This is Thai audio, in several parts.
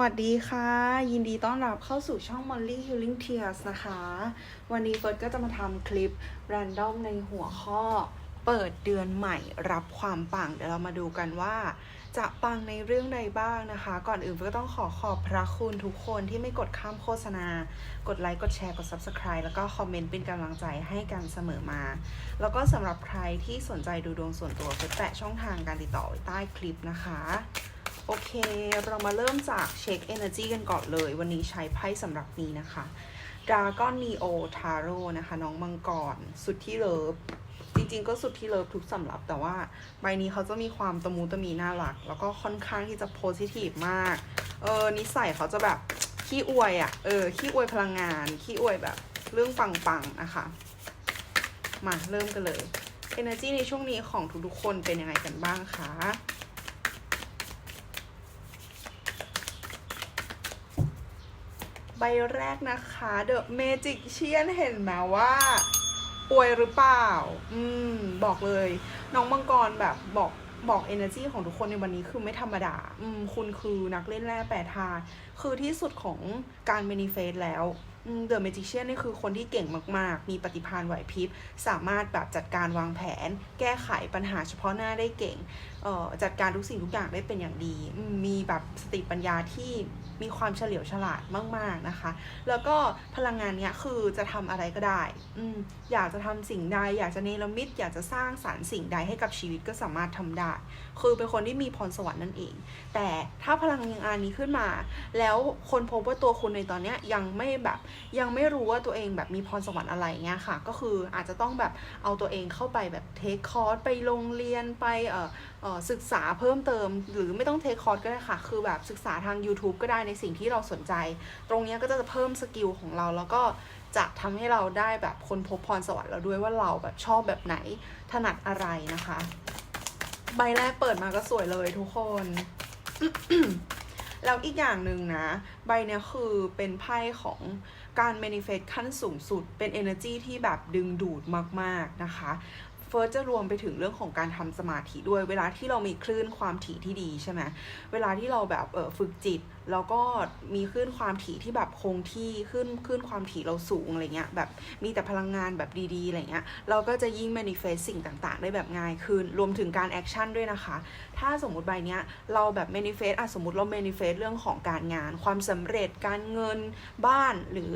วัสดีค่ะ ยินดีต้อนรับเข้าสู่ช่อง Molly Healing Tears นะคะ วันนี้เฟิร์สก็จะมาทำคลิป Random ในหัวข้อ เปิดเดือนใหม่รับความปัง เดี๋ยวเรามาดูกันว่า จะปังในเรื่องใดบ้างนะคะ ก่อนอื่นเฟิร์สก็ต้องขอขอบพระคุณทุกคนที่ไม่กดข้ามโฆษณา กดไลค์กดแชร์กด Subscribe แล้วก็คอมเมนต์เป็นกำลังใจให้กันเสมอมา แล้วก็สำหรับใครที่สนใจดูดวงส่วนตัวเฟิร์สแปะช่องทางการติดต่อไว้ใต้คลิปนะคะ โอเค เรามาเริ่มจากเช็ค Energy กันก่อนเลย วันนี้ใช้ไพ่สำหรับนี้นะคะ Dragon Neo Tarot นะคะ น้องมังกรสุดที่เลิฟ จริงๆ ก็สุดที่เลิฟทุกสำหรับแต่ว่าใบนี้เขาจะมีความตะมูตะมีน่ารัก แล้วก็ค่อนข้างที่จะโพสิทีฟมาก เออนิสัยเขาจะแบบขี้อวยอะ่ะ เออขี้อวยพลังงาน ขี้อวยแบบเรื่องปังๆนะคะ มาเริ่มกันเลย Energy ในช่วงนี้ของทุกๆคนเป็นยังไงกันบ้างคะ ใบแรกนะคะ The Magician เห็นไหมว่าอวยหรือเปล่า อืม บอกเลย น้องมังกรแบบบอกบอก energy ของทุกคนในวันนี้คือไม่ธรรมดา อืม คุณคือนักเล่นแร่แปรธาตุ คือที่สุดของการ manifest แล้วอืม The Magician นี่คือคนที่เก่งมาก ๆ มีปฏิภาณไหวพริบ สามารถแบบจัดการวางแผน แก้ไขปัญหาเฉพาะหน้าได้เก่งออจัดการทุกสิ่งทุกอย่างได้เป็นอย่างดี มีแบบสติปัญญาที่ มีความเฉลียวฉลาดมาก ๆนะคะ แล้วก็พลังงานเนี้ยคือจะทำอะไรก็ได้อืมอยากจะทำสิ่งใด อยากจะเนรมิต อยากจะสร้างสารรค์สิ่งใดให้กับชีวิตก็สามารถทำได้ คือเป็นคนที่มีพรสวรรค์นั่นเอง แต่ถ้าพลังงานนี้ขึ้นมา แล้วคนพบว่าตัวคุณในตอนเนี้ยยังไม่แบบยังไม่รู้ว่าตัวเองแบบมีพรสวรรค์อะไรเงี้ยค่ะ ก็คืออาจจะต้องแบบเอาตัวเองเข้าไปแบบเทคคอร์สไปโรงเรียนไปเอ่อเอ่อศึกษาเพิ่มเติม หรือไม่ต้องเทคคอร์สก็ได้ค่ะ คือแบบศึกษาทาง YouTube ก็ได้ในสิ่งที่เราสนใจ ตรงนี้ก็จะเพิ่มสกิลของเราแล้วก็จะทำให้เราได้แบบคนพบพรสวรรค์เราด้วยว่าเราแบบชอบแบบไหนถนัดอะไรนะคะ ใบแรกเปิดมาก็สวยเลยทุกคนแล้วอีกอย่างหนึ่งนะ ใบเนี้ยคือเป็นไพ่ของการ manifest ขั้นสูงสุด เป็น energy ที่แบบดึงดูดมาก ๆ นะคะ เฟิร์สจะรวมไปถึงเรื่องของการทำสมาธิด้วยเวลาที่เรามีคลื่นความถี่ที่ดีใช่ไหมเวลาที่เราแบบเออฝึกจิต แล้วก็มีคลื่นความถี่ที่แบบคงที่ขึ้นขึ้นความถี่เราสูงอะไรเงี้ยแบบมีแต่พลังงานแบบดีๆอะไรเงี้ยเราก็จะยิ่ง manifest สิ่งต่างๆ ได้แบบง่ายขึ้นรวมถึงการแอคชั่นด้วยนะคะ ถ้าสมมติใบเนี้ยเราแบบ manifest อะสมมติเรา manifest เรื่องของการงาน ความสำเร็จการเงินบ้านหรือ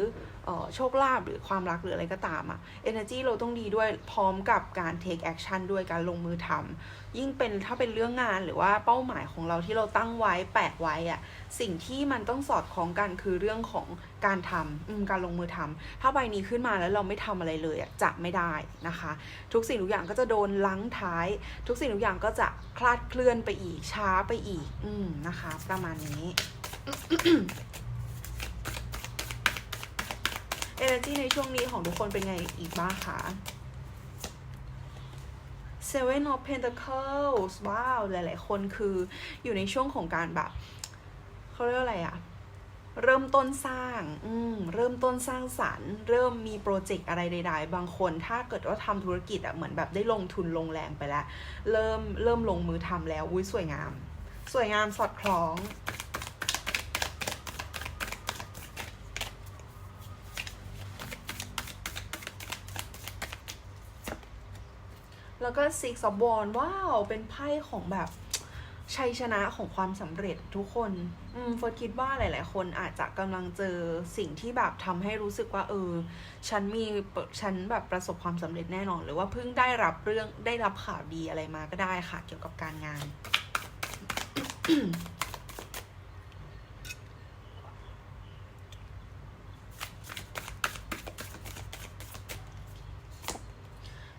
โชคลาภหรือความรักหรืออะไรก็ตามอะ energy เราต้องดีด้วยพร้อมกับการ take action ด้วยการลงมือทำยิ่งเป็นถ้าเป็นเรื่องงานหรือว่าเป้าหมายของเราที่เราตั้งไว้แปะไว้อะสิ่งที่มันต้องสอดคล้องกันคือเรื่องของการทำอืมการลงมือทำถ้าใบนี้ขึ้นมาแล้วเราไม่ทำอะไรเลยอะจะไม่ได้นะคะ ทุกสิ่งทุกอย่างก็จะโดนลังท้าย ทุกสิ่งทุกอย่างก็จะคลาดเคลื่อนไปอีกช้าไปอีก อืมนะคะ ประมาณนี้ energy ในช่วงนี้ของทุกคนเป็นไงอีกบ้างคะ Seven of Pentacles ว้าว หลาย ๆ คนคืออยู่ในช่วงของการแบบเขาเรียกอะไรอะเริ่มต้นสร้าง อืม เริ่มต้นสร้างสรรค์ เริ่มมีโปรเจกต์อะไรใด ๆ บางคน ถ้าเกิดว่าทำธุรกิจอะเหมือนแบบได้ลงทุนลงแรงไปแล้ว เริ่ม เริ่มลงมือทำแล้ว อุ้ยสวยงาม สวยงามสอดคล้อง แล้วก็ Six of Wands ว้าว เป็นไพ่ของแบบชัยชนะของความสำเร็จทุกคน อืมฟิร์คิดว่าหลาย ๆ คนอาจจะกำลังเจอสิ่งที่แบบทำให้รู้สึกว่า เออ ฉันมีฉันแบบประสบความสำเร็จแน่นอน หรือว่าเพิ่งได้รับเรื่องได้รับข่าวดีอะไรมาก็ได้ค่ะ เกี่ยวกับการงาน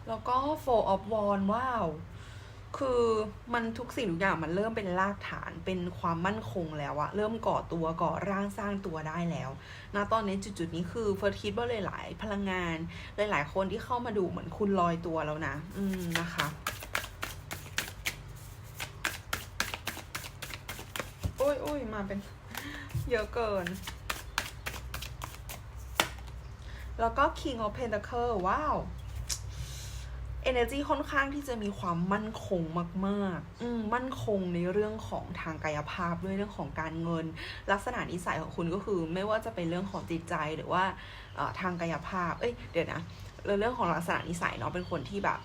แล้ว ก็ four of wand ว้าว คือมันทุกสิ่งทุกอย่างมันเริ่มเป็นรากฐานเป็นความมั่นคงแล้วอะเริ่มก่อตัวก่อร่างสร้างตัวได้แล้วนะตอนนี้จุดๆนี้คือเฟิร์สคิดว่าหลายๆพลังงาน หลายๆ คนที่เข้ามาดูเหมือนคุณลอยตัวแล้วนะ อืมนะคะโอ้ยโอ้ยมาเป็นเยอะเกิน แล้วก็ King of Pentacle ว้าว energy ค่อนข้างที่จะมีความมั่นคงมากๆอืมมั่นคงในเรื่องของทางกายภาพด้วยเรื่องของการเงิน ลักษณะนิสัยของคุณก็คือ ไม่ว่าจะเป็นเรื่องของจิตใจหรือว่าเอ่อทางกายภาพ เอ้ย เดี๋ยวนะ เรื่องของลักษณะนิสัยเนาะ เป็นคนที่แบบ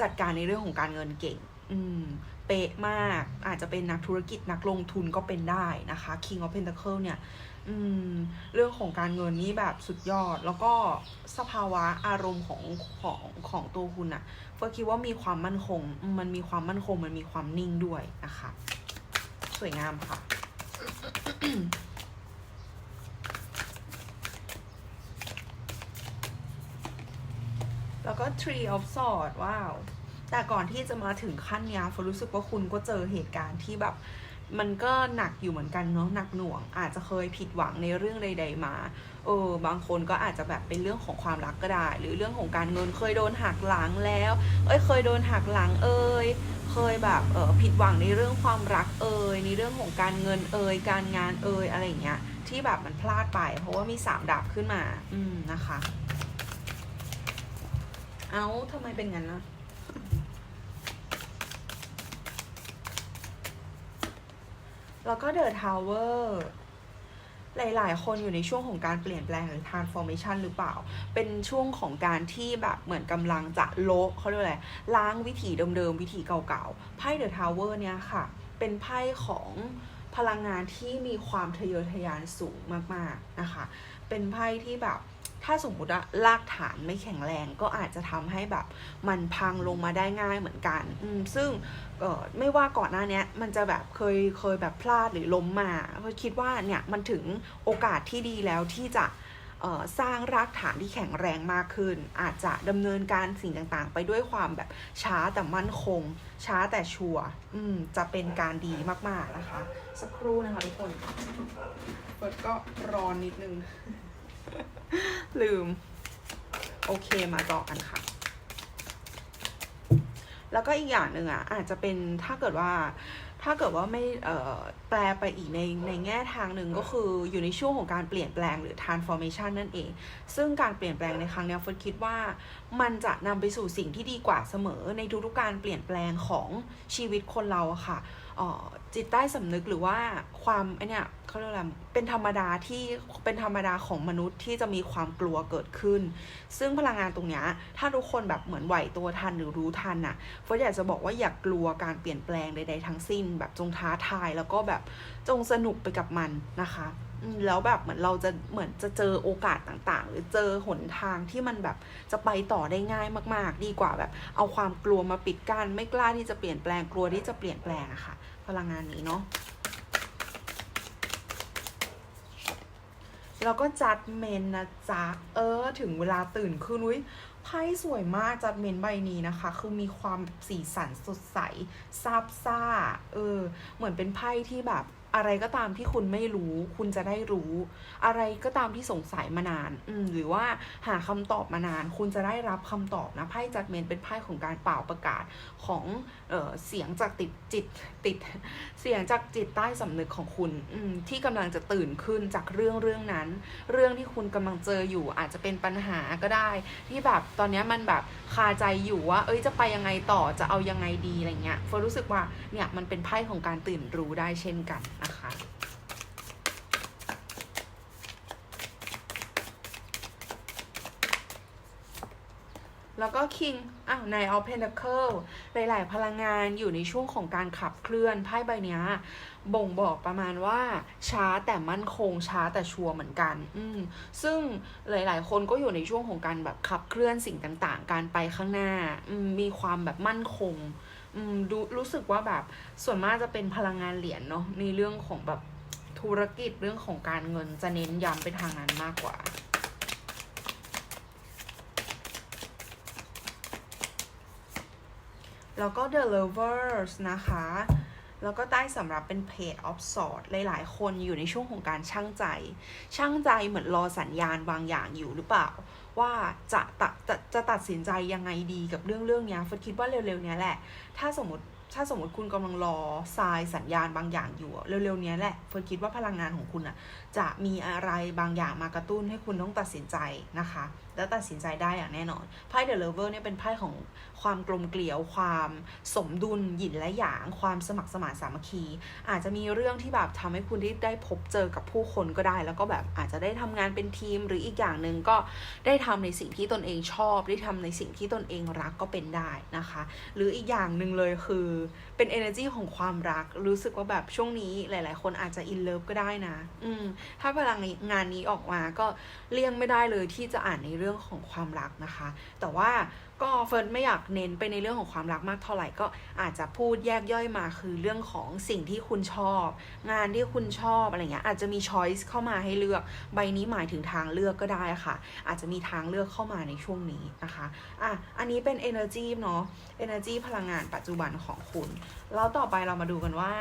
จัดการในเรื่องของการเงินเก่ง อืม เป๊ะมาก อาจจะเป็นนักธุรกิจนักลงทุนก็เป็นได้นะคะ King of Pentacle เนี่ย อืม เรื่องของการเงินนี่แบบสุดยอด แล้วก็สภาวะอารมณ์ของของของตัวคุณอะเฟิร์คิดว่ามีความมั่นคง มันมีความมั่นคง มันมีความนิ่งด้วยนะคะ สวยงามค่ะ แล้วก็ Tree of Swords ว้าว แต่ก่อนที่จะมาถึงขั้นเนี้ยฝนรู้สึกว่าคุณก็เจอเหตุการณ์ที่แบบ มันก็หนักอยู่เหมือนกันเนาะหนักหน่วง อาจจะเคยผิดหวังในเรื่องใด ๆ มาเออบางคนก็อาจจะแบบเป็นเรื่องของความรักก็ได้ หรือเรื่องของการเงินเคยโดนหักหลังแล้ว เอ้ยเคยโดนหักหลังเอ้ยเคยแบบเออผิดหวังในเรื่องความรักเอ่ยในเรื่องของการเงินเอ่ยการงานเอ่ยอะไรอย่างเงี้ยที่แบบมันพลาดไป เพราะว่ามีสามดาบขึ้นมา อืมนะคะ เอ้าทำไมเป็นงั้นนะ แล้วก็ The Tower หลาย ๆ คนอยู่ในช่วงของการเปลี่ยนแปลงหรือ transformation หรือเปล่า เป็นช่วงของการที่แบบเหมือนกำลังจะโละเขาเรียกว่าอะไร ล้างวิถีเดิม ๆ วิถีเก่า ๆ ไพ่ The Tower เนี่ยค่ะ เป็นไพ่ของพลังงานที่มีความทะเยอทะยานสูงมาก ๆ นะคะ เป็นไพ่ที่แบบถ้าสมมุติอะรากฐานไม่แข็งแรงก็อาจจะทำให้แบบ มันพังลงมาได้ง่ายเหมือนกัน อืม ซึ่ง ไม่ว่าก่อนหน้านี้มันจะแบบเคยเคยแบบพลาดหรือล้มมาเพราะคิดว่าเนี่ยมันถึงโอกาสที่ดีแล้วที่จะสร้างรากฐานที่แข็งแรงมากขึ้น อาจจะดำเนินการสิ่งต่างๆ ไปด้วยความแบบช้าแต่มั่นคง ช้าแต่ชัวร์อืมจะเป็นการดีมากๆนะคะ สักครู่นะคะทุกคนเปิดก็ร้อนนิดนึง ลืม โอเคมาต่อกันค่ะ แล้วก็อีกอย่างหนึ่งอะอาจจะเป็นถ้าเกิดว่าถ้าเกิดว่าไม่เอ่อแปลไปอีกในในแง่ทางหนึ่งก็คืออยู่ในช่วงของการเปลี่ยนแปลงหรือ transformation นั่นเอง ซึ่งการเปลี่ยนแปลงในครั้งเนี้ยเฟิร์สคิดว่ามันจะนำไปสู่สิ่งที่ดีกว่าเสมอในทุกๆการเปลี่ยนแปลงของชีวิตคนเราอะค่ะเอ่อ จิตใต้สำนึกหรือว่าความไอเนี่ยเขาเรียกอะไรเป็นธรรมดาที่เป็นธรรมดาของมนุษย์ที่จะมีความกลัวเกิดขึ้น ซึ่งพลังงานตรงเนี้ยถ้าทุกคนแบบเหมือนไหวตัวทันหรือรู้ทันน่ะเฟิร์สอยากจะบอกว่าอย่ากกลัวการเปลี่ยนแปลงใด ๆ ทั้งสิ้น แบบจงท้าทายแล้วก็แบบจงสนุกไปกับมันนะคะแล้วแบบเหมือนเราจะเหมือนจะเจอโอกาสต่างๆ หรือเจอหนทางที่มันแบบจะไปต่อได้ง่ายมาก ๆ ดีกว่าแบบเอาความกลัวมาปิดกั้นไม่กล้าที่จะเปลี่ยนแปลงกลัวที่จะเปลี่ยนแปลงอะค่ะ พลังงานนี้เนาะแล้วก็จัดเมนนะจ๊ะ เออ ถึงเวลาตื่นขึ้นอุ้ยไพ่สวยมากจัดเมนใบนี้นะคะ คือมีความสีสันสดใสซาบซ่า เออ เหมือนเป็นไพ่ที่แบบอะไรก็ตามที่คุณไม่รู้ คุณจะได้รู้ อะไรก็ตามที่สงสัยมานาน อืมหรือว่าหาคำตอบมานาน คุณจะได้รับคำตอบนะไพ่จัดเมนเป็นไพ่ของการเป่าประกาศของเออเสียงจากติดจิต ติดเสียงจากจิตใต้สำนึกของคุณที่กำลังจะตื่นขึ้นจากเรื่องเรื่องนั้น เรื่องที่คุณกำลังเจออยู่อาจจะเป็นปัญหาก็ได้ ที่แบบตอนนี้มันแบบคาใจอยู่ว่า เอ้ยจะไปยังไงต่อจะเอายังไงดีอะไรเงี้ยเฟิร์รู้สึกว่าเนี่ยมันเป็นไพ่ของการตื่นรู้ได้เช่นกันนะคะ แล้วก็ King อ้าวใน of Pentacle หลาย ๆ พลังงานอยู่ในช่วงของการขับเคลื่อนไพ่ใบนี้บ่งบอกประมาณว่าช้าแต่มั่นคงช้าแต่ชัวร์เหมือนกัน อืมซึ่งหลาย ๆ คนก็อยู่ในช่วงของการแบบขับเคลื่อนสิ่งต่าง ๆ การไปข้างหน้า อืมมีความแบบมั่นคง อืมดูรู้สึกว่าแบบส่วนมากจะเป็นพลังงานเหรียญเนาะในเรื่องของแบบธุรกิจเรื่องของการเงินจะเน้นย้ำไปทางนั้นมากกว่า แล้วก็ The Lovers นะคะ แล้วก็ใต้สำหรับเป็น Page of Swords หลายๆ คนอยู่ในช่วงของการช่างใจ ช่างใจเหมือนรอสัญญาณบางอย่างอยู่หรือเปล่า ว่าจะตัดจะจะตัดสินใจยังไงดีกับเรื่องเรื่องเนี้ยเฟิร์สคิดว่าเร็วๆเนี้ยแหละ ถ้าสมมติถ้าสมมติคุณกำลังรอทรายสัญญาณบางอย่างอยู่เร็วๆเนี้ยแหละเฟิร์นคิดว่าพลังงานของคุณอะจะมีอะไรบางอย่างมากระตุ้นให้คุณต้องตัดสินใจนะคะ แล้วตัดสินใจได้อย่างแน่นอน ไพ่เดอะเลเวอร์เนี่ยเป็นไพ่ของความกลมเกลียว ความสมดุลหยินและหยาง ความสมัครสมานสามัคคี อาจจะมีเรื่องที่แบบทำให้คุณได้ได้พบเจอกับผู้คนก็ได้ แล้วก็แบบอาจจะได้ทำงานเป็นทีม หรืออีกอย่างหนึ่งก็ได้ทำในสิ่งที่ตนเองชอบ ได้ทำในสิ่งที่ตนเองรักก็เป็นได้นะคะ หรืออีกอย่างหนึ่งเลยคือเป็น energy ของความรัก รู้สึกว่าแบบช่วงนี้หลาย ๆ คนอาจจะ in love ก็ได้นะ อืมถ้าพลังงานนี้ออกมาก็เลี่ยงไม่ได้เลยที่จะอ่านในเรื่องรื่องของความรักนะคะ แต่ว่าก็เฟิร์นไม่อยากเน้นไปในเรื่องของความรักมากเท่าไหร่ก็อาจจะพูดแยกย่อยมาคือเรื่องของสิ่งที่คุณชอบ งานที่คุณชอบอะไรเงี้ยอาจจะมีช้อยส์เข้ามาให้เลือก ใบนี้หมายถึงทางเลือกก็ได้ค่ะ อาจจะมีทางเลือกเข้ามาในช่วงนี้นะคะอะอันนี้เป็น energy เนาะ energy พลังงานปัจจุบันของคุณ แล้วต่อไปเรามาดูกันว่า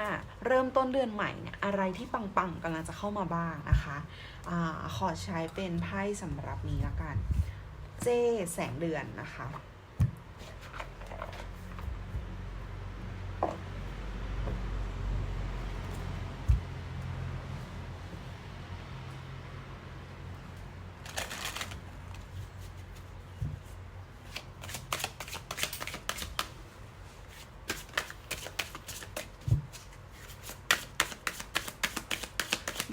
เริ่มต้นเดือนใหม่เนี่ยอะไรที่ปังๆกำลังจะเข้ามาบ้างนะคะ อขอใช้เป็นไพ่สำหรับนี้ละกัน เจ้แสงเดือนนะคะ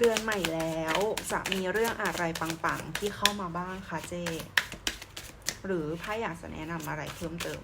เดือนใหม่แล้วจะมีเรื่องอะไรปังๆ ที่เข้ามาบ้างคะเจ หรือไพ่อยากจะแนะนำอะไรเพิ่มเติม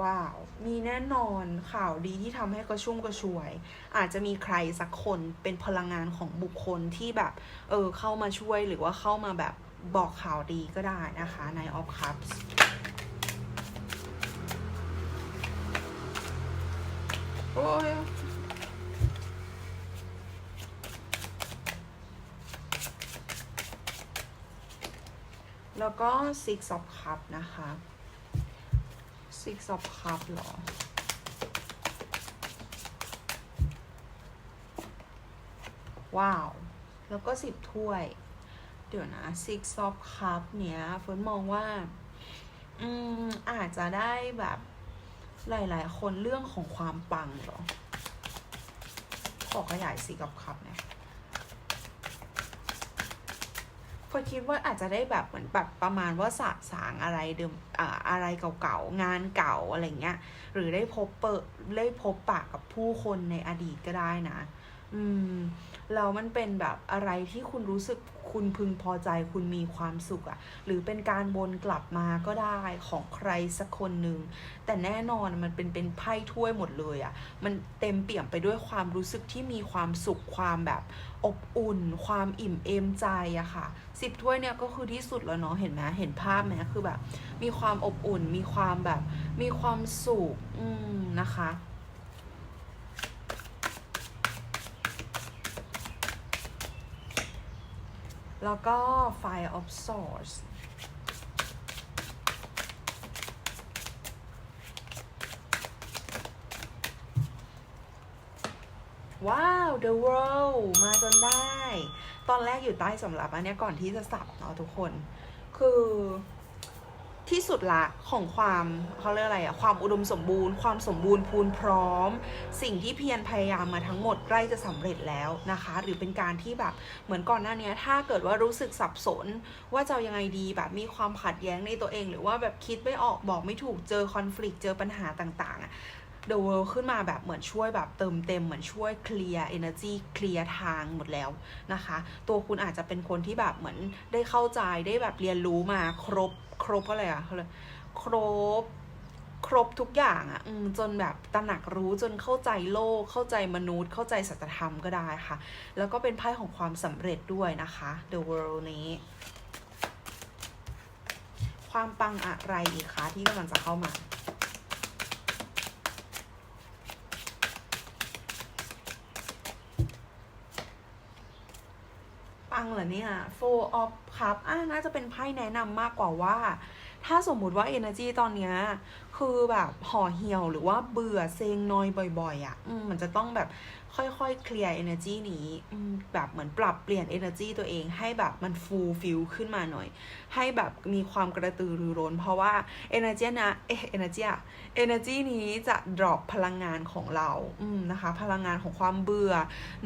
ว้าว มีแน่นอนข่าวดีที่ทำให้กระชุ่มกระชวย อาจจะมีใครสักคนเป็นพลังงานของบุคคลที่แบบ เออเข้ามาช่วยหรือว่าเข้ามาแบบ บอกข่าวดีก็ได้นะคะใน of cups โอ้ยแล้วก็ six of cup นะคะ six of cup เหรอ ว้าว แล้วก็สิบถ้วย เดี๋ยวนะ six of cup เนี้ยเฟิร์นมองว่า อืม อาจจะได้แบบหลาย ๆ คนเรื่องของความปังหรอ ขอขยาย six of cup หน่อยเฟิร์นคิดว่าอาจจะได้แบบเหมือนแบบประมาณว่าสะสางอะไรเดิมอ่าอะไรเก่าๆ งานเก่าอะไรเงี้ย หรือได้พบเปิดได้พบปะกับผู้คนในอดีตก็ได้นะ อืมแล้วมันเป็นแบบอะไรที่คุณรู้สึกคุณพึงพอใจคุณมีความสุขอะหรือเป็นการวนกลับมาก็ได้ของใครสักคนหนึ่งแต่แน่นอนมันเป็นเป็นไพ่ถ้วยหมดเลยอะมันเต็มเปี่ยมไปด้วยความรู้สึกที่มีความสุขความแบบอบอุ่น ความอิ่มเอมใจอะค่ะสิบถ้วยเนี่ยก็คือที่สุดแล้วเนาะเห็นไหมเห็นภาพไหมคือแบบ มีความอบอุ่นมีความแบบ มีความสุขอืมนะคะ แล้วก็ Fire of Swords ว้าว The World มาจนได้ ตอนแรกอยู่ใต้สำหรับอันนี้ก่อนที่จะสับเนาะทุกคน คือ ที่สุดละของความเขาเรียกอะไรอะความอุดมสมบูรณ์ ความสมบูรณ์พูนพร้อม สิ่งที่เพียรพยายามมาทั้งหมดใกล้จะสำเร็จแล้วนะคะ หรือเป็นการที่แบบเหมือนก่อนหน้านี้ถ้าเกิดว่ารู้สึกสับสน ว่าจะยังไงดีแบบมีความขัดแย้งในตัวเอง หรือว่าแบบคิดไม่ออกบอกไม่ถูกเจอคอน FLICT เจอปัญหาต่างๆอะ The World ขึ้นมาแบบเหมือนช่วยแบบเติมเต็มเหมือนช่วยเคลียร์ energy เคลียร์ทางหมดแล้วนะคะ ตัวคุณอาจจะเป็นคนที่แบบเหมือนได้เข้าใจได้แบบเรียนรู้มาครบครบอะไรอะครบครบทุกอย่างอะจนแบบตระหนักรู้จนเข้าใจโลก เข้าใจมนุษย์ เข้าใจสัจธรรมก็ได้ค่ะ แล้วก็เป็นไพ่ของความสำเร็จด้วยนะคะ The World นี้ ความปังอะไรอีกคะที่กำลังจะเข้ามา อังเหรอเนี่ย Four of Cup อะน่าจะเป็นไพ่แนะนำมากกว่าว่า ถ้าสมมุติว่า Energy ตอนเนี้ยคือแบบห่อเหี่ยวหรือว่าเบื่อเซ็งนอยบ่อยๆอะ่ะมันจะต้องแบบ ค่อยๆเคลียร์ energy นี้แบบเหมือนปรับเปลี่ยน energy ตัวเอง ให้แบบมัน full fill ขึ้นมาหน่อย ให้แบบมีความกระตือรือร้น เพราะว่า energy นะเอ energy อะ energy นี้จะ drop พลังงานของเราอืมนะคะ พลังงานของความเบื่อ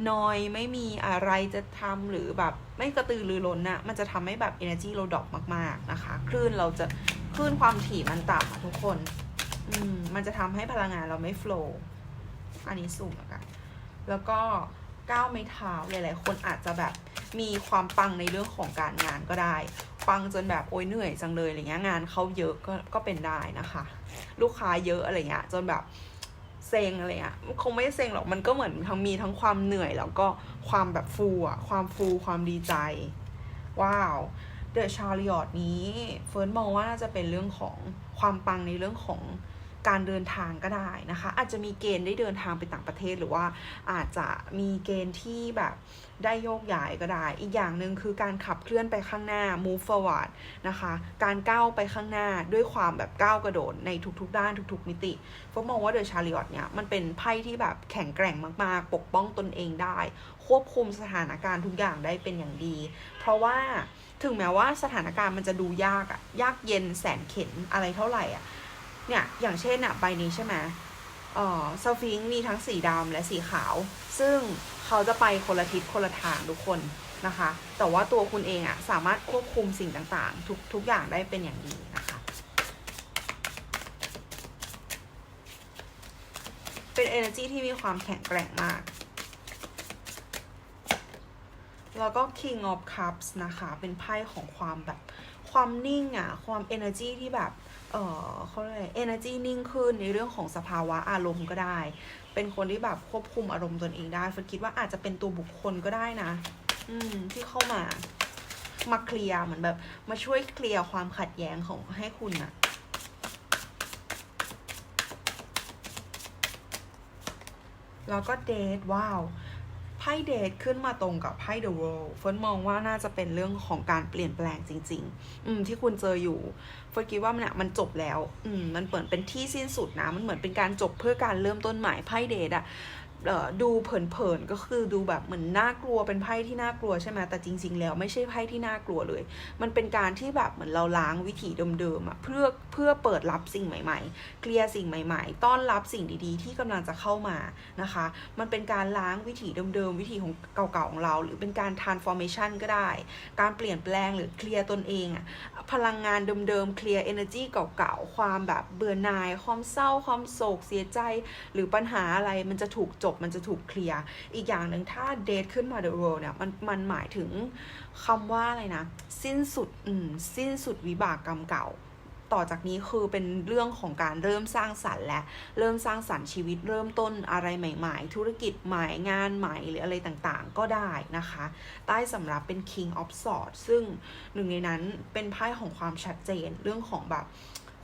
นอยไม่มีอะไรจะทำหรือแบบไม่กระตือรือร้นน่ะมันจะทำให้แบบ energy เราดรอปมากๆนะคะ คลื่นเราจะคลื่นความถี่มันต่ำทุกคน อืมมันจะทำให้พลังงานเราไม่ flow อันนี้สุ่มแล้วกัน แล้วก็ก้าวไม่เท้าหลาย ๆ คนอาจจะแบบมีความปังในเรื่องของการงานก็ได้ ปังจนแบบโอ้ยเหนื่อยจังเลยอะไรเงี้ยงานเขาเยอะก็ก็เป็นได้นะคะ ลูกค้าเยอะอะไรเงี้ยจนแบบเซ็งอะไรเงี้ยคงไม่เซ็งหรอกมันก็เหมือนทั้งมีทั้งความเหนื่อยแล้วก็ความแบบฟูอะความฟูความดีใจ ว้าวเดอะชาริอตนี้เฟิร์นมองว่าน่าจะเป็นเรื่องของความปังในเรื่องของ การเดินทางก็ได้นะคะ อาจจะมีเกณฑ์ได้เดินทางไปต่างประเทศหรือว่าอาจจะมีเกณฑ์ที่แบบได้โยกย้ายก็ได้ อีกอย่างหนึ่งคือการขับเคลื่อนไปข้างหน้า move forward นะคะ การก้าวไปข้างหน้าด้วยความแบบก้าวกระโดดในทุกๆ ด้านทุก ๆ มิติเฟิร์นมองว่าเดอะชาริอตเนี่ยมันเป็นไพ่ที่แบบแข็งแกร่งมากๆ ปกป้องตนเองได้ ควบคุมสถานการณ์ทุกอย่างได้เป็นอย่างดี เพราะว่าถึงแม้ว่าสถานการณ์มันจะดูยากอะยากเย็นแสนเข็นอะไรเท่าไหร่อะ เนี่ย อย่างเช่นอะใบนี้ใช่ไหมเออซฟิงมีทั้งสีดำและสีขาว ซึ่งเขาจะไปคนละทิศคนละทางทุกคนนะคะ แต่ว่าตัวคุณเองอะสามารถควบคุมสิ่งต่างๆ ทุกทุกอย่างได้เป็นอย่างดีนะคะ เป็น energy ที่มีความแข็งแกร่งมาก แล้วก็ King of Cups นะคะ เป็นไพ่ของความแบบความนิ่งอะความ energy ที่แบบ เออเขาเรียกอะไร energy นิ่งขึ้นในเรื่องของสภาวะอารมณ์ก็ได้ เป็นคนที่แบบควบคุมอารมณ์ตนเองได้เฟิร์นคิดว่าอาจจะเป็นตัวบุคคลก็ได้นะ อืม ที่เข้ามา มาเคลียร์เหมือนแบบ มาช่วยเคลียร์ความขัดแย้งของให้คุณอะแล้วก็เดทว้าว ไพ่เดทขึ้นมาตรงกับไพ่ The World เฟิร์นมองว่าน่าจะเป็นเรื่องของการเปลี่ยนแปลงจริง ๆ อืมที่คุณเจออยู่เฟิร์นคิดว่ามันอะมันจบแล้ว อืมมันเปิดเป็นที่สิ้นสุดนะ มันเหมือนเป็นการจบเพื่อการเริ่มต้นใหม่ไพ่เดทอะ ดูเผินๆก็คือดูแบบเหมือนน่ากลัวเป็นไพ่ที่น่ากลัวใช่ไหมแต่จริง ๆ แล้วไม่ใช่ไพ่ที่น่ากลัวเลย มันเป็นการที่แบบเหมือนเราล้างวิถีเดิมๆอะเพื่อเพื่อเปิดรับสิ่งใหม่ ๆ เคลียร์สิ่งใหม่ ๆ ต้อนรับสิ่งดีๆ ที่กำลังจะเข้ามานะคะ มันเป็นการล้างวิถีเดิมๆวิถีของเก่าๆของเรา หรือเป็นการ transformation ก็ได้ การเปลี่ยนแปลงหรือเคลียร์ตนเองอะพลังงานเดิมๆเคลียร์ energy เก่าๆความแบบเบื่อหน่ายความเศร้าความโศกเสียใจ หรือปัญหาอะไรมันจะถูกจบมันจะถูกเคลียร์ อีกอย่างหนึ่งถ้าเดทขึ้นมา the world เนี่ยมันมันหมายถึงคำว่าอะไรนะ สิ้นสุดอืมสิ้นสุดวิบากกรรมเก่า ต่อจากนี้คือเป็นเรื่องของการเริ่มสร้างสรรค์และเริ่มสร้างสรรค์ชีวิต เริ่มต้นอะไรใหม่ ๆ ธุรกิจใหม่งานใหม่หรืออะไรต่างๆ ก็ได้นะคะ ใต้สำรับเป็น King of Swords ซึ่งหนึ่งในนั้นเป็นไพ่ของความชัดเจนเรื่องของแบบ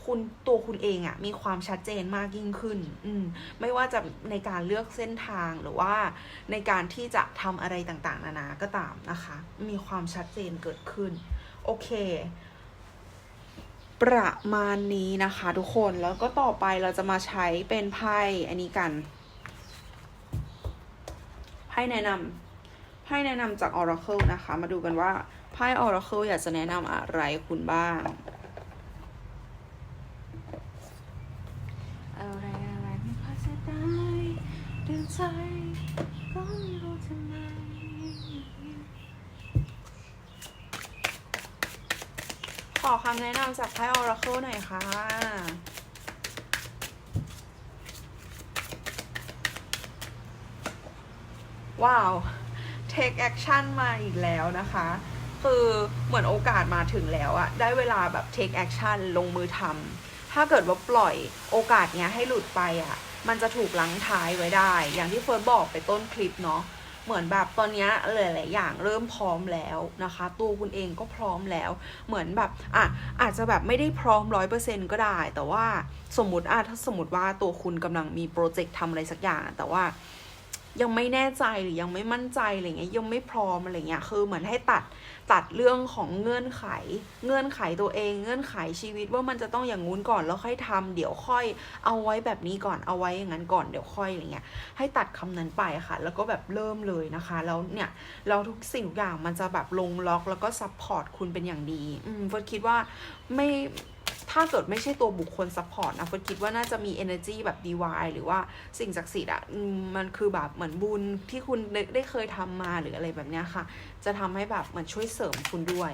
คุณตัวคุณเองอะมีความชัดเจนมากยิ่งขึ้น อืมไม่ว่าจะในการเลือกเส้นทางหรือว่าในการที่จะทำอะไรต่างๆ นานาก็ตามนะคะ มีความชัดเจนเกิดขึ้น โอเค ประมาณนี้นะคะทุกคนแล้วก็ต่อไปเราจะมาใช้เป็นไพ่อันนี้กันไพ่แนะนำไพ่แนะนำจาก Oracle นะคะ มาดูกันว่าไพ่ Oracle อยากจะแนะนำอะไรคุณบ้าง อะไรอะไรไม่พอจะได้ดึง ใจก็ไม่รู้ทำไมขอคำแนะนำจากไพ่ Oracle หน่อยค่ะ ว้าว take action มาอีกแล้วนะคะ คือเหมือนโอกาสมาถึงแล้วอะได้เวลาแบบ take action ลงมือทำถ้าเกิดว่าปล่อยโอกาสเนี้ยให้หลุดไปอะ มันจะถูกลังท้ายไว้ได้ อย่างที่เฟิร์สบอกไปต้นคลิปเนาะเหมือนแบบตอนนี้หลายๆอย่างเริ่มพร้อมแล้วนะคะ ตัวคุณเองก็พร้อมแล้ว เหมือนแบบอะอาจจะแบบไม่ได้พร้อมร้อยเปอร์เซ็นก็ได้ แต่ว่าสมมติอะถ้าสมมติว่าตัวคุณกำลังมีโปรเจกต์ทำอะไรสักอย่าง แต่ว่า ยังไม่แน่ใจหรือยังไม่มั่นใจอะไรเงี้ยยังไม่พร้อมอะไรเงี้ยคือเหมือนให้ตัดตัดเรื่องของเงื่อนไข เงื่อนไขตัวเอง เงื่อนไขชีวิตว่ามันจะต้องอย่างงู้นก่อนแล้วค่อยทำเดี๋ยวค่อยเอาไว้แบบนี้ก่อนเอาไว้อย่างนั้นก่อนเดี๋ยวค่อยอะไรเงี้ยให้ตัดคำนั้นไปค่ะ แล้วก็แบบเริ่มเลยนะคะแล้วเนี่ยเราทุกสิ่งทุกอย่างมันจะแบบลงล็อกแล้วก็ซัพพอร์ตคุณเป็นอย่างดี อืมเฟิร์สคิดว่าไม่ ถ้าเกิดไม่ใช่ตัวบุคคลซัพพอร์ตนะเฟิร์สคิดว่าน่าจะมี energy แบบ DIY หรือว่าสิ่งศักดิ์สิทธิ์อะมันคือแบบเหมือนบุญที่คุณได้ไดเคยทำมาหรืออะไรแบบเนี้ยค่ะ จะทำให้แบบเหมันช่วยเสริมคุณด้วย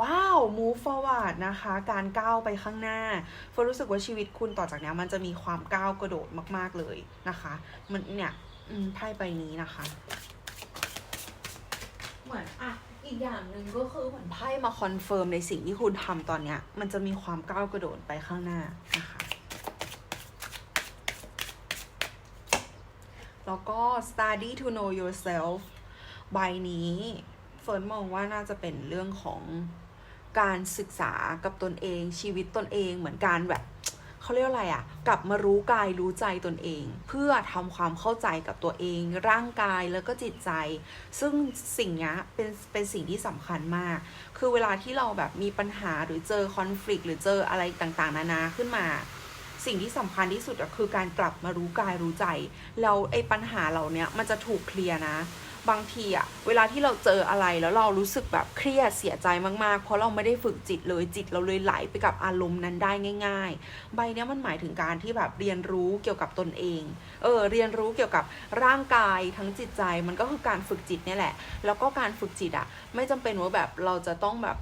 ว้าว move forward นะคะ การก้าวไปข้างหน้าเฟิร์รู้สึกว่าชีวิตคุณต่อจากนี้มันจะมีความก้าวกระโดดมาก ๆ เลยนะคะ มันเนี่ยไพ่ใบนี้นะคะ เหมือนอะอีกอย่างหนึ่งก็คือเหมือนไพ่มาคอนเฟิร์มในสิ่งที่คุณทำตอนเนี้ย มันจะมีความก้าวกระโดดไปข้างหน้านะคะแล้วก็ study to know yourself ใบนี้เฟิร์นมองว่าน่าจะเป็นเรื่องของการศึกษากับตนเองชีวิตตนเองเหมือนการแบบ เขาเรียกอะไรอะ่ะ กลับมารู้กายรู้ใจตนเอง เพื่อทำความเข้าใจกับตัวเอง ร่างกายแล้วก็จิตใจ ซึ่งสิ่งนี้เป็นเป็นสิ่งที่สำคัญมาก คือเวลาที่เราแบบมีปัญหาหรือเจอคอน FLICT หรือเจออะไรต่างๆ นานาขึ้นมา สิ่งที่สำคัญที่สุดก็คือการกลับมารู้กายรู้ใจแล้วไอ้ปัญหาเหล่าเนี้ยมันจะถูกเคลียร์นะ บางทีอะเวลาที่เราเจออะไรแล้วเรารู้สึกแบบเครียดเสียใจมากๆ เพราะเราไม่ได้ฝึกจิตเลยจิตเราเลยไหลไปกับอารมณ์นั้นได้ง่าย ๆ ใบเนี้ยมันหมายถึงการที่แบบเรียนรู้เกี่ยวกับตนเองเออเรียนรู้เกี่ยวกับร่างกายทั้งจิตใจมันก็คือการฝึกจิตเนี่ยแหละ แล้วก็การฝึกจิตอะไม่จำเป็นว่าแบบเราจะต้องแบบ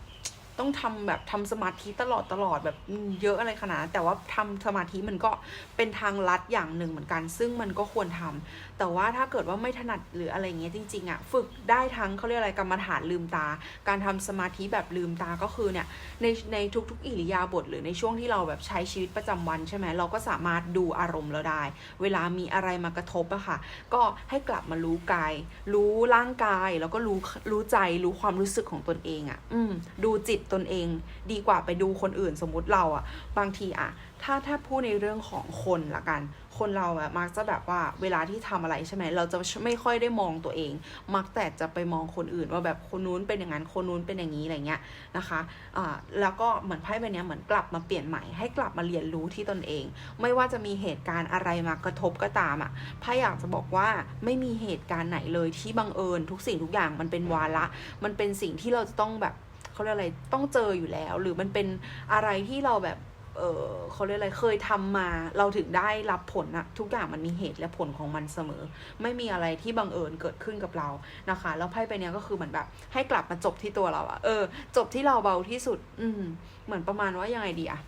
ต้องทำแบบทำสมาธิตลอดตลอดแบบเยอะอะไรขนาดแต่ว่าทำสมาธิมันก็เป็นทางลัดอย่างหนึ่งเหมือนกัน ซึ่งมันก็ควรทำแต่ว่าถ้าเกิดว่าไม่ถนัดหรืออะไรเงี้ยจริงๆอะ่ะฝึกได้ทั้งเขาเรียกอะไรกรรมฐานลืมตา การทำสมาธิแบบลืมตาก็คือเนี่ยในในทุกๆอิริยาบถหรือในช่วงที่เราแบบใช้ชีวิตประจำวันใช่ไหมเราก็สามารถดูอารมณ์เราได้ เวลามีอะไรมากระทบอะค่ะ ก็ให้กลับมารู้กาย รู้ร่างกายแล้วก็รู้รู้ใจรู้ความรู้สึกของตนเองอะ่ะ อืมดูจิตตนเอง ดีกว่าไปดูคนอื่นสมมุติเราอะบางทีอะถ้าถ้าพูดในเรื่องของคนละกัน คนเราอะมักจะแบบว่าเวลาที่ทำอะไรใช่ไหมเราจะไม่ค่อยได้มองตัวเอง มักแต่จะไปมองคนอื่นว่าแบบคนนู้นเป็นอย่างนั้นคนนู้นเป็นอย่างนี้อะไรเงี้ยนะคะอ่าแล้วก็เหมือนไพ่ใบนี้เหมือนกลับมาเปลี่ยนใหม่ ให้กลับมาเรียนรู้ที่ตนเอง ไม่ว่าจะมีเหตุการณ์อะไรมากระทบก็ตามอะไพ่อยากจะบอกว่าไม่มีเหตุการณ์ไหนเลยที่บังเอิญ ทุกสิ่งทุกอย่างมันเป็นวาระมันเป็นสิ่งที่เราจะต้องแบบ เขาเรียกอะไรต้องเจออยู่แล้ว หรือมันเป็นอะไรที่เราแบบเออเขาเรียกอะไรเคยทำมาเราถึงได้รับผลอะทุกอย่างมันมีเหตุและผลของมันเสมอ ไม่มีอะไรที่บังเอิญเกิดขึ้นกับเรานะคะ แล้วไพ่ไปเนี้ยก็คือเหมือนแบบ ให้กลับมาจบที่ตัวเราอะเออ จบที่เราเบาที่สุด อืม เหมือนประมาณว่ายังไงดีอะ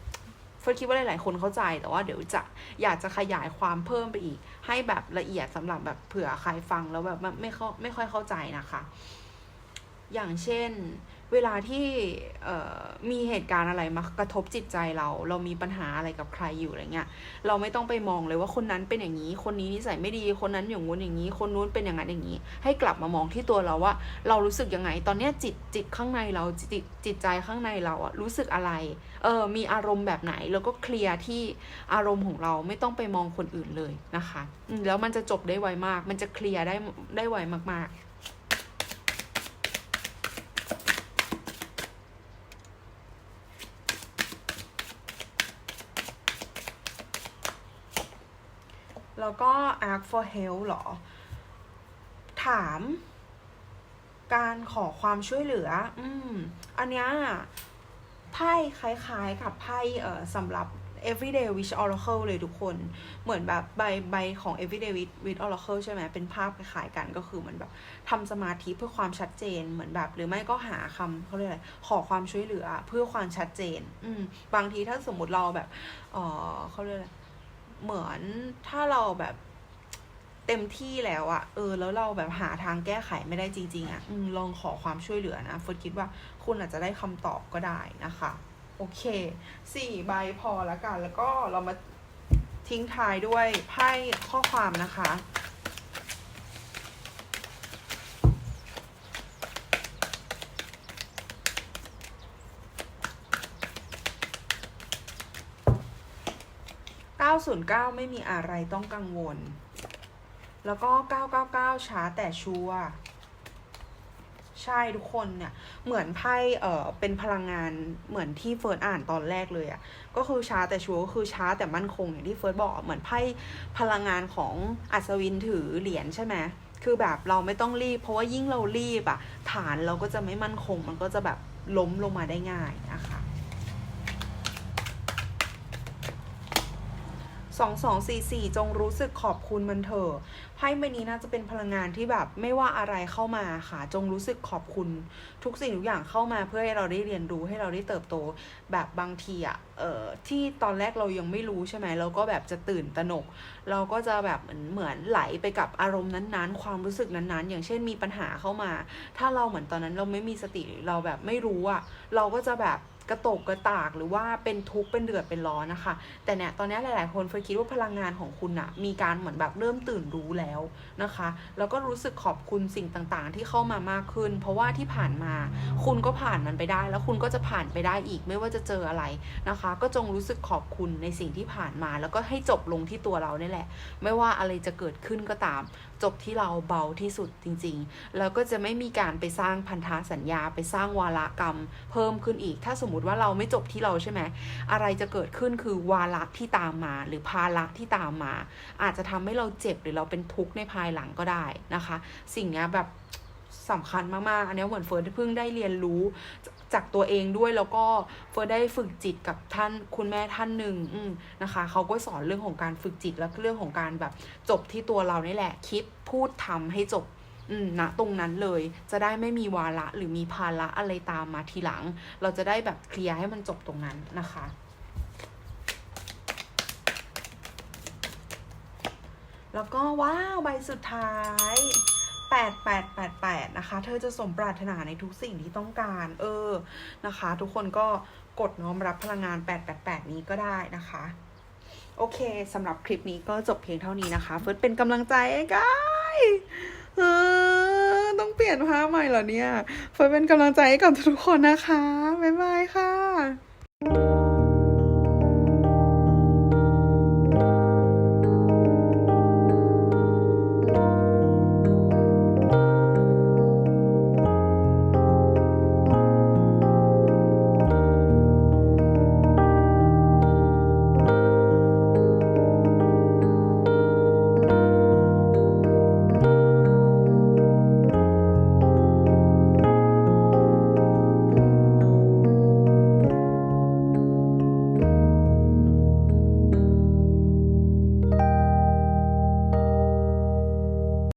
เฟิร์คิดว่าหลาย ๆ คนเข้าใจแต่ว่าเดี๋ยวจะอยากจะขยายความเพิ่มไปอีก ให้แบบละเอียดสำหรับแบบเผื่อใครฟังแล้วแบบไม่ไม่เข้าไม่ค่อยเข้าใจนะคะ อย่างเช่น เวลาที่มีเหตุการณ์อะไรมากระทบจิตใจเรา เรามีปัญหาอะไรกับใครอยู่อะไรเงี้ย เราไม่ต้องไปมองเลยว่าคนนั้นเป็นอย่างนี้ คนนี้นิสัยไม่ดี คนนั้นอย่างงู้นอย่างนี้ คนนู้นเป็นอย่างนั้นอย่างนี้ ให้กลับมามองที่ตัวเราว่า เรารู้สึกยังไง ตอนเนี้ยจิตจิตข้างในเราจิตจิตใจข้างในเราอะรู้สึกอะไร เออมีอารมณ์แบบไหน แล้วก็เคลียร์ที่อารมณ์ของเราไม่ต้องไปมองคนอื่นเลยนะคะ แล้วมันจะจบได้ไวมาก มันจะเคลียร์ได้ได้ไวมากๆ แล้วก็ ask for help เหรอ ถาม การขอความช่วยเหลือ อืม อันเนี้ยไพ่คล้ายๆกับไพ่เอ่อสำหรับ everyday wish oracle เลยทุกคน เหมือนแบบใบใบของ everyday wish wish oracle ใช่ไหม เป็นภาพคล้ายๆกันก็คือเหมือนแบบทำสมาธิเพื่อความชัดเจน เหมือนแบบ หรือไม่ก็หาคำเขาเรียกอะไร ขอความช่วยเหลือเพื่อความชัดเจน อืม บางทีถ้าสมมติเราแบบ เออเขาเรียกอะไร เหมือนถ้าเราแบบเต็มที่แล้วอะเออ แล้วเราแบบหาทางแก้ไขไม่ได้จริง ๆอะอลองขอความช่วยเหลือนะเฟิร์สคิดว่าคุณอาจจะได้คำตอบก็ได้นะคะ โอเคสี่ใบพอแล้วกัน แล้วก็เรามาทิ้งท้ายด้วยไพ่ข้อความนะคะ 909 ไม่มีอะไรต้องกังวล แล้วก็ 999 ช้าแต่ชัวร์ใช่ทุกคนเนี่ยเหมือนไพ่เอ่อเป็นพลังงานเหมือนที่เฟิร์สอ่านตอนแรกเลยอะ่ะก็คือช้าแต่ชัวร์ก็คือช้าแต่มั่นคงอย่างที่เฟิร์สบอกเหมือนไพ่พลังงานของอัศวินถือเหรียญใช่ไหมคือแบบเราไม่ต้องรีบ เพราะว่ายิ่งเรารีบอะฐานเราก็จะไม่มั่นคงมันก็จะแบบล้มลงมาได้ง่ายนะคะ สองสองสี่สี่จงรู้สึกขอบคุณมันเถอะไพ่ใบนี้น่าจะเป็นพลังงานที่แบบไม่ว่าอะไรเข้ามาค่ะ จงรู้สึกขอบคุณ ทุกสิ่งทุกอย่างเข้ามาเพื่อให้เราได้เรียนรู้ให้เราได้เติบโตแบบบางทีอะเอ่อที่ตอนแรกเรายังไม่รู้ใช่ไหมเราก็แบบจะตื่นตระหนก เราก็จะแบบเหมือนเหมือนไหลไปกับอารมณ์นั้นๆ ความรู้สึกนั้นๆ อย่างเช่นมีปัญหาเข้ามา ถ้าเราเหมือนตอนนั้นเราไม่มีสติเราแบบไม่รู้อะเราก็จะแบบ กระตกกระตากหรือว่าเป็นทุกข์เป็นเดือดเป็นร้อนนะคะ แต่เนี่ยตอนนี้หลาย ๆ คนเฟยคิดว่าพลังงานของคุณอะมีการเหมือนแบบเริ่มตื่นรู้แล้วนะคะ แล้วก็รู้สึกขอบคุณสิ่งต่างๆ ที่เข้ามามากขึ้น เพราะว่าที่ผ่านมา คุณก็ผ่านมันไปได้ แล้วคุณก็จะผ่านไปได้อีกไม่ว่าจะเจออะไรนะคะ ก็จงรู้สึกขอบคุณในสิ่งที่ผ่านมา แล้วก็ให้จบลงที่ตัวเราเนี่ยแหละ ไม่ว่าอะไรจะเกิดขึ้นก็ตาม จบที่เราเบาที่สุดจริงๆ แล้วก็จะไม่มีการไปสร้างพันธสัญญาไปสร้างวาระกรรม เพิ่มขึ้นอีก ถ้าสมมติว่าเราไม่จบที่เราใช่ไหมอะไรจะเกิดขึ้นคือวาระที่ตามมา หรือภาระที่ตามมา อาจจะทำให้เราเจ็บหรือเราเป็นทุกข์ในภายหลังก็ได้นะคะ สิ่งเนี้ยแบบ สำคัญมากๆ อันนี้เหมือนเฟิร์นเพิ่งได้เรียนรู้จากตัวเองด้วยแล้วก็เฟิร์นได้ฝึกจิตกับท่านคุณแม่ท่านหนึ่งนะคะเขาก็สอนเรื่องของการฝึกจิตและเรื่องของการแบบจบที่ตัวเรานี่แหละ คิดพูดทำให้จบอืมณตรงนั้นเลยจะได้ไม่มีวาระหรือมีภาระอะไรตามมาทีหลัง เราจะได้แบบเคลียร์ให้มันจบตรงนั้นนะคะแล้วก็ว้าว ใบสุดท้าย 8888 นะคะ เธอจะสมปรารถนาในทุกสิ่งที่ต้องการ เออ นะคะ ทุกคนก็กดน้อมรับพลังงาน 888 นี้ก็ได้นะคะ โอเคสำหรับคลิปนี้ก็จบเพียงเท่านี้นะคะ เฟิร์สเป็นกำลังใจให้กายเออต้องเปลี่ยนผ้าใหม่เหรอเนี่ย เฟิร์สเป็นกำลังใจให้กับทุกคนนะคะ บ๊ายบายค่ะ